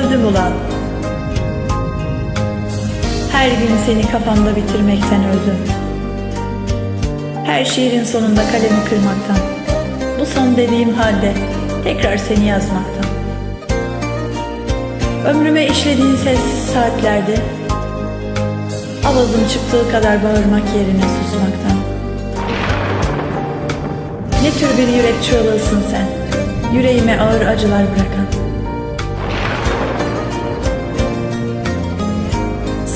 ulan. Her gün seni kafamda bitirmekten öldüm. Her şiirin sonunda kalemi kırmaktan. Bu son dediğim halde tekrar seni yazmaktan. Ömrüme işlediğin sessiz saatlerde avazım çıktığı kadar bağırmak yerine susmaktan. Ne tür bir yürek çığlığısın sen, yüreğime ağır acılar bırakan.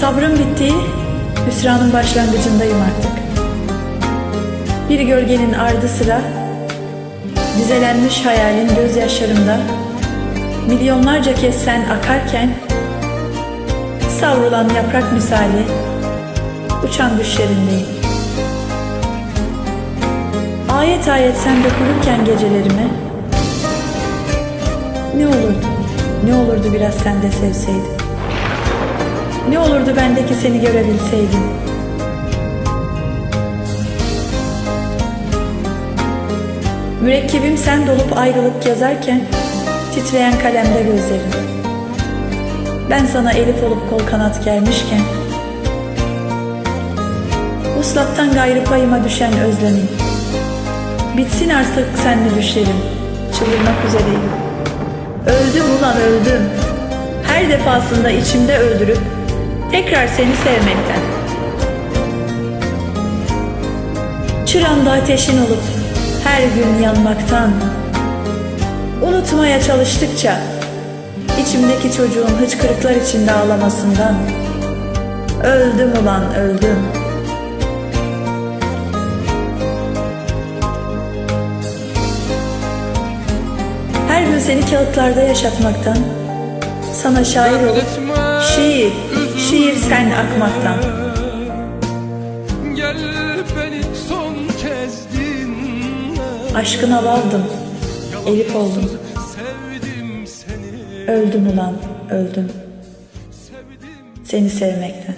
Sabrım bittiği, hüsranın başlangıcındayım artık. Bir gölgenin ardı sıra, dizelenmiş hayalin gözyaşlarımda, milyonlarca kez sen akarken, savrulan yaprak misali, uçan düşlerindeyim. Ayet ayet sen dökülürken gecelerime, ne olurdu, ne olurdu biraz sen de sevseydin. Ne olurdu bendeki seni görebilseydim. Mürekkebim sen dolup ayrılık yazarken titreyen kalemde gözlerin. Ben sana elif olup kol kanat gelmişken Uslattan gayrı payıma düşen özlemim. Bitsin artık senli düşlerim. Çıldırmak üzereyim. Öldüm ulan öldüm. Her defasında içimde öldürüp tekrar seni sevmekten. Çırağında ateşin olup her gün yanmaktan. Unutmaya çalıştıkça içimdeki çocuğun hıçkırıklar içinde ağlamasından. Öldüm ulan öldüm. Her gün seni kağıtlarda yaşatmaktan, sana şair olup şiir, şiir sen akmaktan. Gel beni son kez dinle. Aşkına valdım, elif oldum, Sevdim seni. Öldüm ulan öldüm, seni sevmekten.